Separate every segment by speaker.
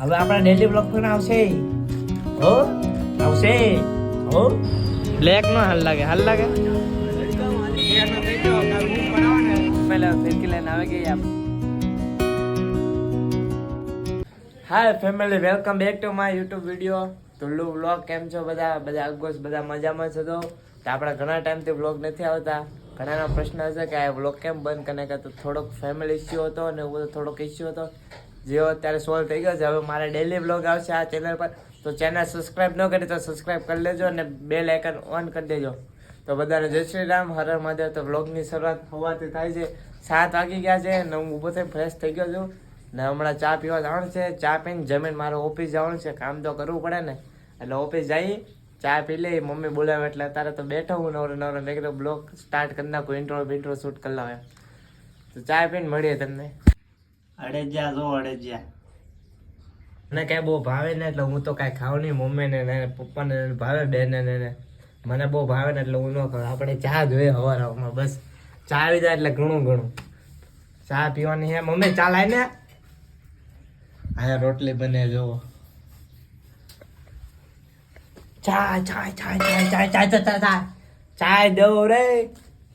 Speaker 1: હવે આપણા daily blog પણ આવશે. હો? આવશે? હો? બ્લેક નો હાલ લાગે હાલ લાગે. પહેલા ફિરકી લઈને આવે કે આપ hi family welcome back to my YouTube video Tullu vlog કેમ છો બધા? બધા અગોસ બધા મજામાં છો તો? આપણા ઘણા ટાઈમથી વ્લોગ નથી આવતા. ઘણાના પ્રશ્ન હશે કે આ વ્લોગ કેમ બંધ? કરીને કે તો થોડોક ફેમિલી ઇસ્યુ હતો અને એવું બધો થોડોક ઇસ્યુ હતો. જેવો અત્યારે સોલ્વ થઈ ગયો છે, હવે મારે ડેલી બ્લોગ આવશે આ ચેનલ પર. તો ચેનલ સબસ્ક્રાઇબ ન કરી તો સબસ્ક્રાઇબ કરી લેજો અને બેલ આઇકન ઓન કરી દેજો. તો બધાને જય શ્રી રામ, હર હર મહાદેવ. તો બ્લોગની શરૂઆત હોવાથી થાય છે, સાત વાગી ગયા છે ને હું ઊભો થઈ ફ્રેશ થઈ ગયો છું. ને હમણાં ચા પીવા જવાનું છે, ચા પીને જમીન મારે ઓફિસ જવાનું છે, કામ તો કરવું પડે ને. એટલે ઓફિસ જઈ, ચા પી લઈ, મમ્મી બોલાવે એટલે અત્યારે તો બેઠો હું નવરો નવરો મેં કીધું બ્લોગ સ્ટાર્ટ કરી નાખું ઇન્ટ્રો બિન્ટ્રો શૂટ કરી લાવે. તો ચા પીને મળીએ તમને.
Speaker 2: અડેજ્યા જો અડેજ્યા.
Speaker 1: મને કઈ બહુ ભાવે ને એટલે હું તો કઈ ખાવ નહીં મમ્મી ને પપ્પાને ભાવે બેન ને મને બહુ ભાવે ને એટલે હું ન ખાવ આપણે ચા જોઈએ હવારમાં, બસ. ચા આવી જાય એટલે ઘણું ઘણું. ચા પીવાની હે. મમ્મી, ચા લાય ને. હા રોટલી બને જોવો ચા ચા ચા ચા ચા ચા ચા ચા ચાય દો રે.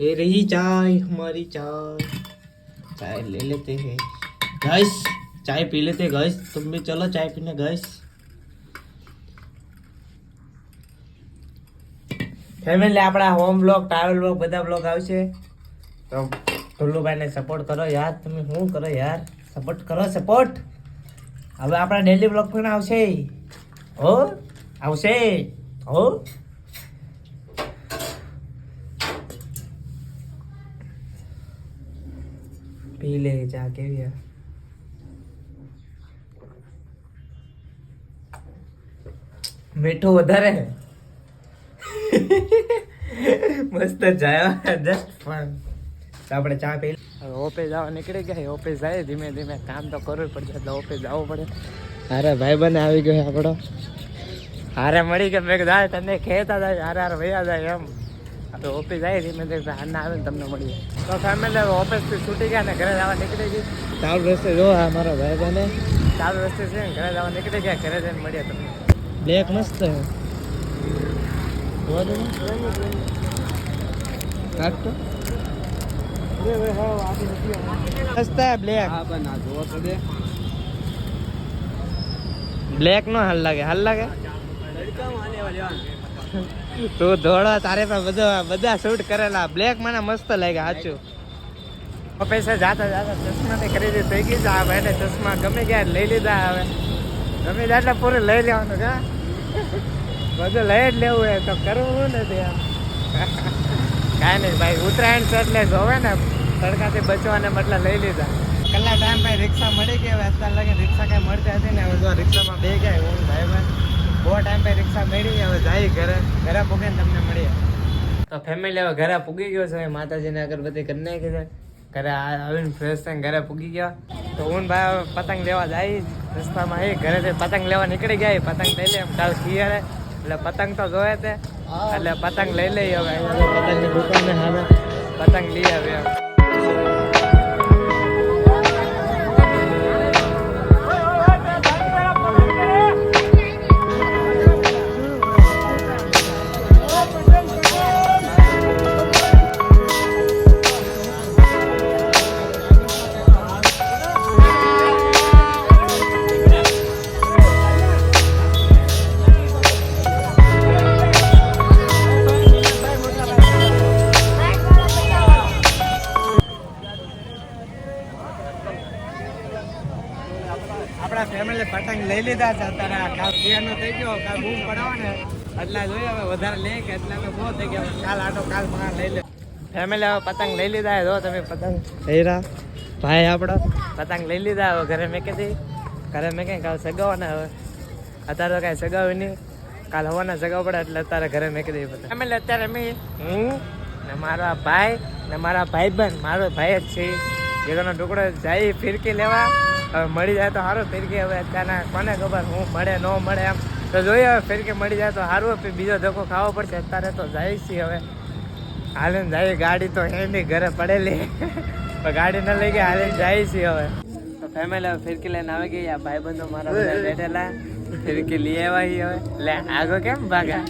Speaker 1: એ રહી ચાય હમારી ચાય. ચાય લે લેતે હે. गाइस चाय पी लेते हैं गाइस तुम भी चलो चाय पीने गाइस ફેમિલી આપણા હોમ બ્લોગ ટ્રાવેલ બ્લોગ બધા બ્લોગ આવશે તો ટુલ્લુભાઈને સપોર્ટ કરો યાર તમે શું કરો યાર સપોર્ટ કરો સપોર્ટ હવે આપણા ડેલી બ્લોગ પણ આવશે હો આવશે હો પી લે ચા કેવી આ? મીઠું વધારે. મસ્ત ચા જસ્ટ ફન આપણે ચા પી હવે ઓફિસ જવા નીકળી ગયા ઓફિસ જાય ધીમે ધીમે કામ તો કરવું જ પડશે એટલે ઓફિસ જવું પડે. હારે ભાઈ બને આવી ગયો આપણો. હારે મળી ગયા મેં જાય "હા, તને ખેતા જાય હારે હારે વયા જાય એમ. આપણે ઓફિસ જાય ધીમે ધીમે હારના આવે ને તમને મળીએ. તો ફેમિલી હવે ઓફિસથી છૂટી ગયા ને ઘરે જવા નીકળી ગઈ. ચાલુ રસ્તે જો આ મારો ભાઈ બને. ચાલુ રસ્તે છે ને ઘરે જવા નીકળી ગયા ઘરે જઈને મળીએ તમને. બ્લેક મસ્ત જોવા દો. તો. મસ્ત હે બ્લેક
Speaker 2: હા તો દે.
Speaker 1: બ્લેક નો હાલ લાગે હાલ લાગે? તું ધોળો તારે પણ બધા બધા શૂટ કરેલા. બ્લેક મને મસ્ત લાગ્યા સાચું. પૈસા જાતા જાતા ચશ્મા ની ખરીદી થઈ ગઈ છે. આ ભાઈને ચશ્મા ગમે ગયા લઈ લીધા હવે. ગમે દાદા પૂરે લઈ લેવાનું કા? બધું લઈ જ લેવું હોય તો કરવું નથી એમ કાંઈ નહીં ભાઈ ઉત્તરાયણ છે એટલે જોવે ને. તડકાથી બચવાને બદલે લઈ લીધા. કલાક ટાઈમ ભાઈ રિક્ષા મળી ગઈ હવે? અત્યારે લગે રિક્ષા કાંઈ મળતી હતી ને? હવે જો રિક્ષામાં બે ગયા હું ભાઈ ભાઈ. બહુ ટાઈમ ભાઈ રિક્ષા મળી હવે જાય ઘરે. ઘરે પૂગીને તમને મળીએ. તો ફેમિલી હવે ઘરે પૂગી ગયો છે માતાજીને અગરબત્તી કરી નાખી છે. ઘરે આવીને ફ્રેશ થઈને ઘરે પૂગી ગયા. તો હું ભાઈ હવે પતંગ લેવા જાય રસ્તામાં એ ઘરેથી પતંગ લેવા નીકળી ગયા પતંગ લઈ લે એમ કાલ ખીયરે. એટલે પતંગ તો જોયે તે. એટલે પતંગ લઈ લઈએ હવે. પતંગની દુકાનને સામે પતંગ લઈ આવે એમ ફેમિલી પતંગ લઈ લીધા છે. અત્યારે આ કાલ નો થઈ ગયો કાલ બૂમ પડાવો ને એટલા જોઈએ હવે વધારે લે કે એટલા તો બહુ થઈ ગયા. કાલ આટો કાલમાં લઈ લે. ફેમિલી હવે પતંગ લઈ લીધા જો તમે પતંગ લઈ રહ્યા ભાઈ આપણો. પતંગ લઈ લીધા હવે ઘરે મેં કીધી ઘરે મેં કંઈ કાલ સગાવવાના હવે. અત્યારે તો કાંઈ સગાવ્યું નહીં. કાલ હવાના સગાવ પડે એટલે અત્યારે ઘરે મેં કીધી પતંગ. ફેમિલી અત્યારે મેં હું ને મારા ભાઈ ને મારા ભાઈબંધ. મારો ભાઈ જ છે. જેનો ટુકડો જાય ફિરકી લેવા. હવે મળી જાય તો સારું. ફિરકી હવે અત્યારના કોને ખબર હું મળે, ન મળે એમ. તો જોઈએ હવે ફિરકી મળી જાય તો સારું. બીજો ધક્કો ખાવો પડશે. અત્યારે તો જાય છીએ હવે. હાલે જાય. ગાડી તો નહીં ઘરે પડેલી. પણ ગાડી ન લઈ ગઈ હાલે જાય છીએ હવે. તો ફેમિલી ફિરકી લઈને આવી ગઈ આ ભાઈ બંધો મારા બધા બેઠેલા. ફિરકી લઈ આવ્યા હવે. લે, આગો કેમ ભાગા?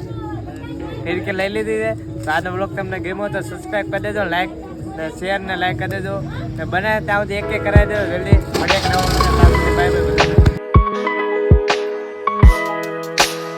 Speaker 1: ફિરકી લઈ લીધી છે. તો આજનો તમને ગમ્યો તો સબસ્ક્રાઈબ કરી દેજો લાઈક તો શેર ને લાઈક કરી દેજો. તો બને ત્યાં સુધી એક એક કરાવી દેજો. જલ્દી મળીએ બાય બાય